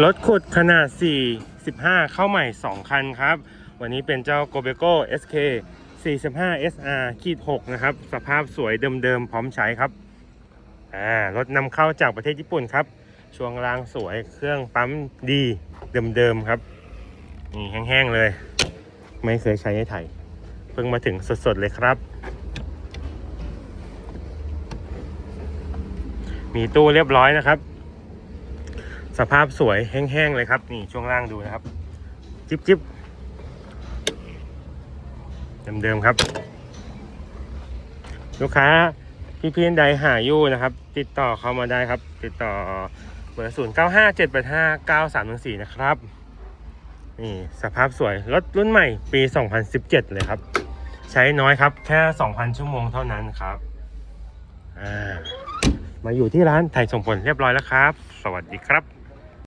รถขุดขนาด4 15เข้าใหม่ 2 คันครับ วันนี้เป็นเจ้า g o b e c o SK 45 SR ขีด6นะครับ สภาพสวยเดิมๆ พร้อมใช้ครับ อ่ารถนำเข้าจากประเทศญี่ปุ่นครับ ช่วงล่างสวยเครื่องปั๊มดีเดิมๆครับ นี่แห้งๆเลย ไม่เคยใช้ให้ไถเพิ่งมาถึงสดๆเลยครับ มีตู้เรียบร้อยนะครับ สภาพสวยแห้งๆเลยครับ นี่ช่วงล่างดูนะครับ จิบจิบเดิมๆครับ ลูกค้าพี่พีนใดหาอยู่นะครับ ติดต่อเข้ามาได้ครับ ติดต่อเบอร์ศูนย์เก้าห้าเจ็ดแปดห้าเก้าสามหนึ่งสี่นะครับนี่สภาพสวยรถรุ่นใหม่ปี 2017 เลยครับ ใช้น้อยครับ แค่ 2,000 ชั่วโมงเท่านั้นครับอ่ามาอยู่ที่ร้านไทยส่งผลเรียบร้อยแล้วครับ สวัสดีครับ